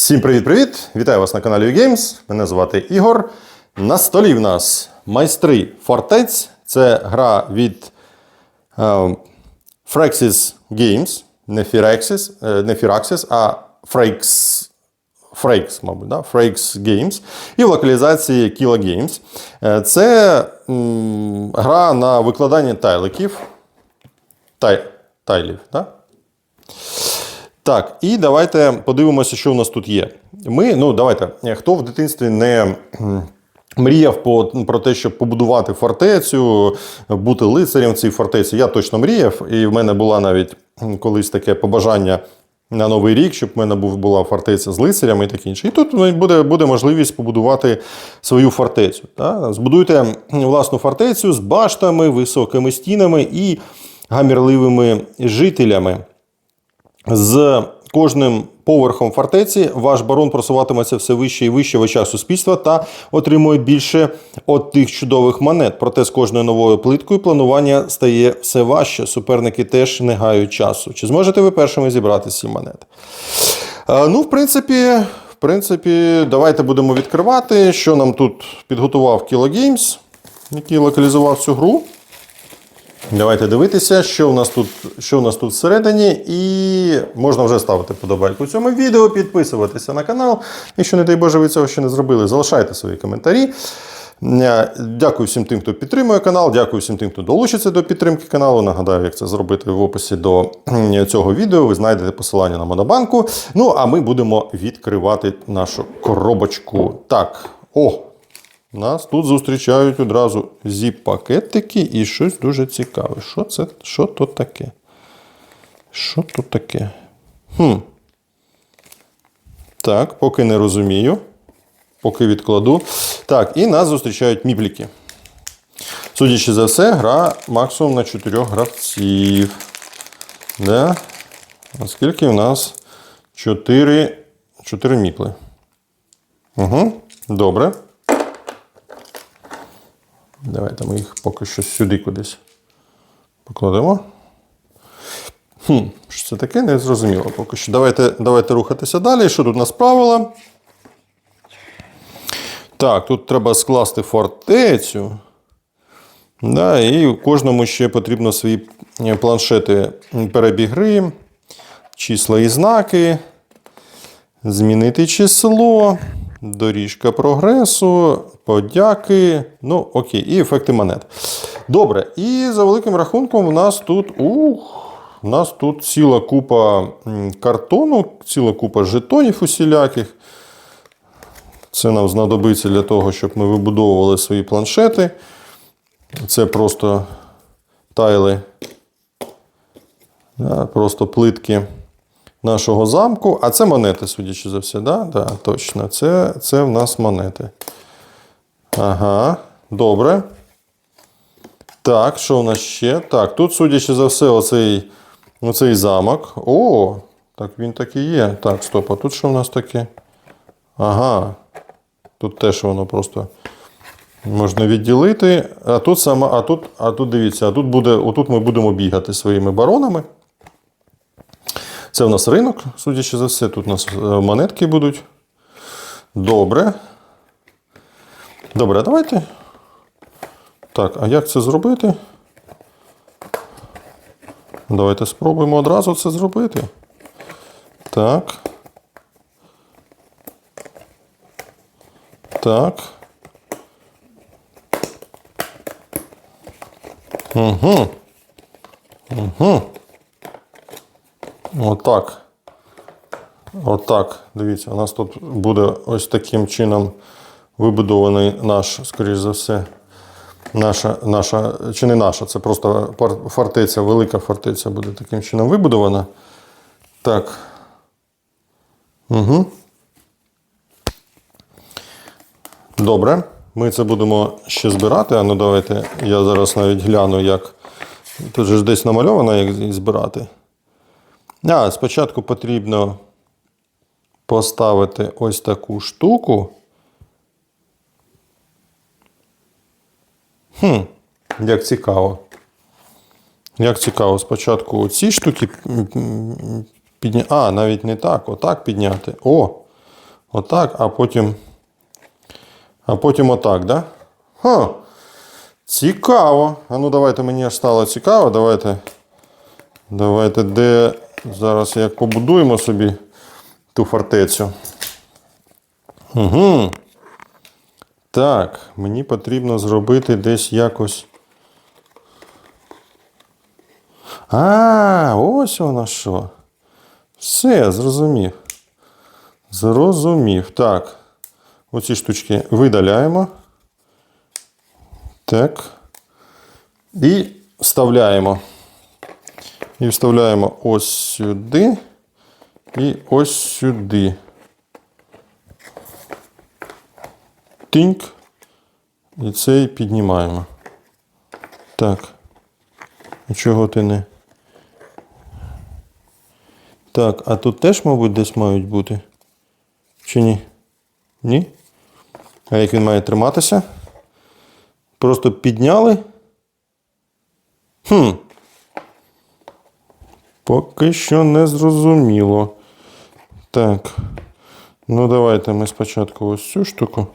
Всім привіт-привіт! Вітаю вас на каналі UGames. Мене звати Ігор. На столі в нас майстри фортець. Це гра від е, Fraxis Games, не Firaxis, е, не Firaxis, а Frax, Frakes, мабуть, да? Frakes Games. І в локалізації Killa Games. Е, Це м, гра на викладання тайликів. Тай, тайлів, так? Да? Так, і давайте подивимося, що у нас тут є. Ми, ну давайте, хто в дитинстві не мріяв по, про те, щоб побудувати фортецю, бути лицарем в цій фортеці. Я точно мріяв, і в мене була навіть колись таке побажання на новий рік, щоб в мене була фортеця з лицарями і таке інше. І тут буде, буде можливість побудувати свою фортецю. Так? Збудуйте власну фортецю з баштами, високими стінами і гамірливими жителями. З кожним поверхом фортеці ваш барон просуватиметься все вище і вище в очах суспільства та отримує більше от тих чудових монет. Проте з кожною новою плиткою планування стає все важче. Суперники теж не гають часу. Чи зможете ви першими зібрати ці монети? Е, Ну, в принципі, в принципі, давайте будемо відкривати, що нам тут підготував Kilo Games, який локалізував цю гру. Давайте дивитися, що у нас тут що у нас тут всередині, і можна вже ставити подобайку цьому відео, підписуватися на канал. Якщо, не дай Боже, ви цього ще не зробили, залишайте свої коментарі. Е, Дякую всім тим, хто підтримує канал. Дякую всім тим, хто долучиться до підтримки каналу. Нагадаю, як це зробити в описі до цього відео. Ви знайдете посилання на Монобанку. Ну, а ми будемо відкривати нашу коробочку. Так, о! Нас тут зустрічають одразу зіп-пакетики і щось дуже цікаве. Що це? Що тут таке? Що тут таке? Хм. Так, поки не розумію. Поки відкладу. Так, і нас зустрічають міпліки. Судячи за все, гра максимум на 4 гравців. Да? Оскільки в нас 4, 4 міпли. Угу, добре. Давайте ми їх поки що сюди кудись покладемо. Хм, що це таке? Не зрозуміло поки що. Давайте, давайте рухатися далі. Що тут у нас правила? Так, тут треба скласти фортецю. Да, і кожному ще потрібно свої е, планшети перебігри, числа і знаки, змінити число, доріжка прогресу, подяки. Ну, окей, і ефекти монет. Добре, і за великим рахунком, у нас тут. Ух, у нас тут ціла купа картону, ціла купа жетонів усіляких. Це нам знадобиться для того, щоб ми вибудовували свої планшети. Це просто тайли, да, просто плитки нашого замку. А це монети, судячи за все, да? Да, точно. Це, це в нас монети. Ага, добре. Так, що у нас ще? Так, тут, судячи за все, оцей, оцей замок. О, так він так і є. Так, стоп, а тут що в нас таке? Ага. Тут теж воно просто можна відділити. А тут саме, а тут, а тут дивіться, а тут буде, отут ми будемо бігати своїми баронами. Це у нас ринок, судячи за все, тут у нас е, монетки будуть. Добре. Добре, давайте. Так, а як це зробити? Давайте спробуємо одразу це зробити. Так. Так. Угу. Угу. Отак. Отак. Дивіться, у нас тут буде ось таким чином вибудований наш, скоріш за все, наша, наша, чи не наша, це просто фортеця, велика фортеця буде таким чином вибудована. Так. Угу. Добре. Ми це будемо ще збирати. А ну давайте я зараз навіть гляну, як. Тут же ж десь намальовано, як збирати. А, спочатку потрібно поставити ось таку штуку. Хм, як цікаво. Як цікаво, спочатку ці штуки підняти. А, навіть не так, отак підняти. О! Отак, а потім. А потім отак, да? Ха. Цікаво. А ну давайте мені аж стало цікаво. Давайте. Давайте де. Зараз як побудуємо собі ту фортецю. Угу. Так, мені потрібно зробити десь якось. А, ось воно що. Все, зрозумів. Зрозумів. Так. Оці штучки видаляємо. Так. І вставляємо. І вставляємо ось сюди. І ось сюди. Тиньк. І цей піднімаємо. Так. А чого ти не? Так, а тут теж, мабуть, десь мають бути? Чи ні? Ні? А як він має триматися? Просто підняли. Хм. Поки що не зрозуміло. Так. Ну, давайте ми спочатку ось цю штуку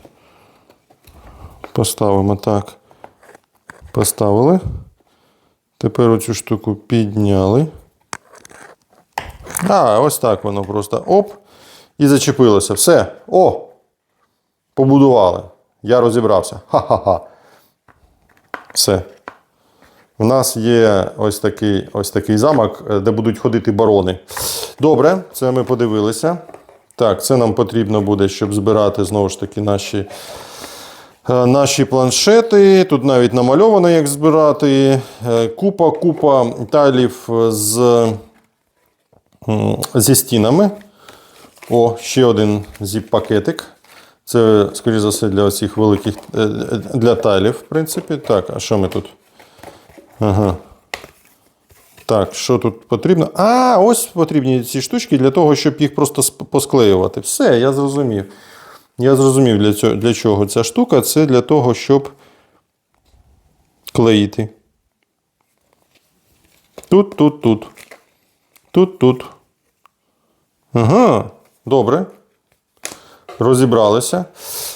поставимо так. Поставили. Тепер оцю штуку підняли. А, ось так воно просто оп. І зачепилося. Все. О! Побудували. Я розібрався. Ха-ха-ха. Все. У нас є ось такий, ось такий замок, е, де будуть ходити барони. Добре, це ми подивилися. Так, це нам потрібно буде, щоб збирати знову ж таки наші, наші планшети. Тут навіть намальовано, як збирати. Е, Купа, купа тайлів з, зі стінами. О, ще один зіп-пакетик. Це, скоріш за все, для оцих великих е, е, для тайлів, в принципі. Так, а що ми тут? Ага. Так, що тут потрібно? А, ось потрібні ці штучки для того, щоб їх просто посклеювати. Все, я зрозумів. Я зрозумів, для, цього, для чого ця штука. Це для того, щоб клеїти. Тут, тут, тут. Тут, тут. Ага, добре. Розібралися.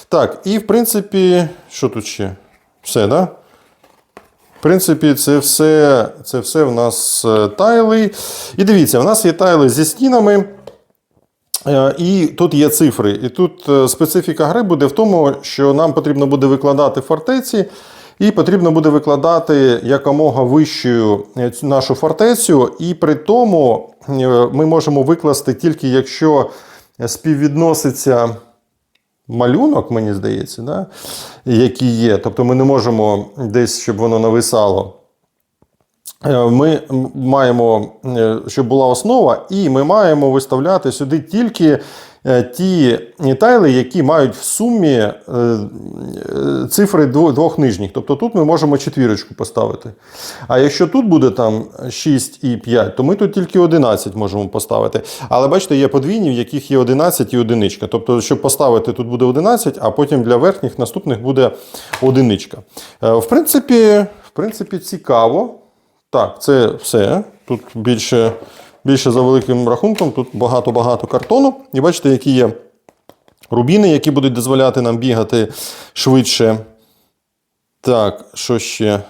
Так, і в принципі, що тут ще? Все, так? Да? В принципі, це все, це все в нас е, тайли. І дивіться, в нас є тайли зі стінами. Е, І тут є цифри. І тут е, специфіка гри буде в тому, що нам потрібно буде викладати фортеці, і потрібно буде викладати якомога вищою е, нашу фортецю. І при тому ми можемо викласти тільки якщо співвідноситься малюнок, мені здається, да? який є. Тобто ми не можемо десь, щоб воно нависало. Е, Ми маємо, е, щоб була основа, і ми маємо виставляти сюди тільки е, ті тайли, які мають в сумі цифри двох нижніх. Тобто тут ми можемо четвірочку поставити. А якщо тут буде там 6 і 5, то ми тут тільки 11 можемо поставити. Але бачите, є подвійні, в яких є 11 і одиничка. Тобто, щоб поставити, тут буде 11, а потім для верхніх наступних буде одиничка. В принципі, в принципі, цікаво. Так, це все. Тут більше, більше за великим рахунком, тут багато-багато картону. І бачите, які є рубіни, які будуть дозволяти нам бігати швидше. Так, що ще?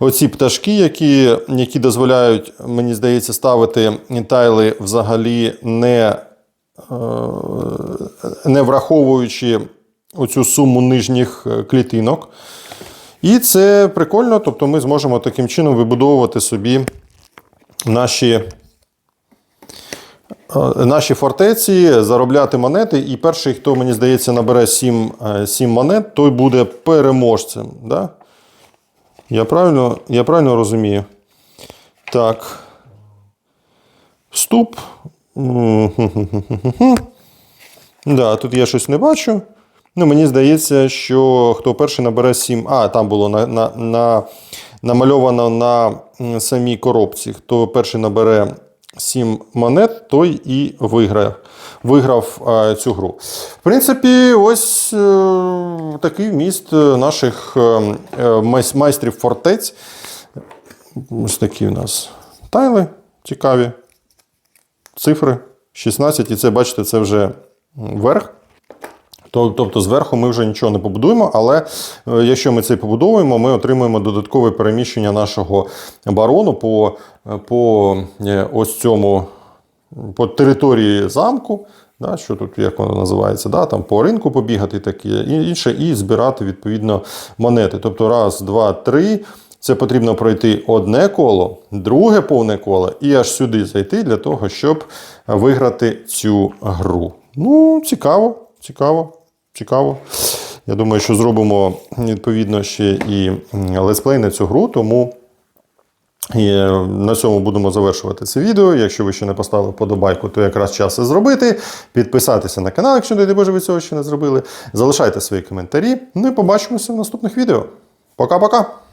Оці пташки, які, які дозволяють, мені здається, ставити тайли взагалі не, е, не враховуючи оцю суму нижніх е, клітинок. І це прикольно, тобто ми зможемо таким чином вибудовувати собі наші, е, наші фортеці, заробляти монети. І перший, хто, мені здається, набере 7, 7 монет, той буде переможцем. Да? Я, правильно, я правильно розумію? Так. Вступ. Да, тут я щось не бачу. Ну, мені здається, що хто перший набере 7. А, там було на, на, на, намальовано на самій коробці. Хто перший набере 7 монет, той і виграв, виграв а, цю гру. В принципі, ось е, такий вміст е, наших е, е, майстрів фортець. Ось такі у нас тайли цікаві. Цифри 16, і це, бачите, це вже верх. То- Тобто зверху ми вже нічого не побудуємо, але е, якщо ми це побудовуємо, ми отримуємо додаткове переміщення нашого барону по, е, по е, ось цьому по території замку. Да, що тут, як воно називається, да, там по ринку побігати таке, і інше, і збирати відповідно монети. Тобто раз, два, три. Це потрібно пройти одне коло, друге повне коло, і аж сюди зайти для того, щоб виграти цю гру. Ну, цікаво, цікаво, цікаво. Я думаю, що зробимо відповідно ще і летсплей на цю гру, тому. І е, на цьому будемо завершувати це відео. Якщо ви ще не поставили подобайку, то якраз час це зробити. Підписатися на канал, якщо не Боже, ви цього ще не зробили. Залишайте свої коментарі. Ну і побачимося в наступних відео. Пока-пока!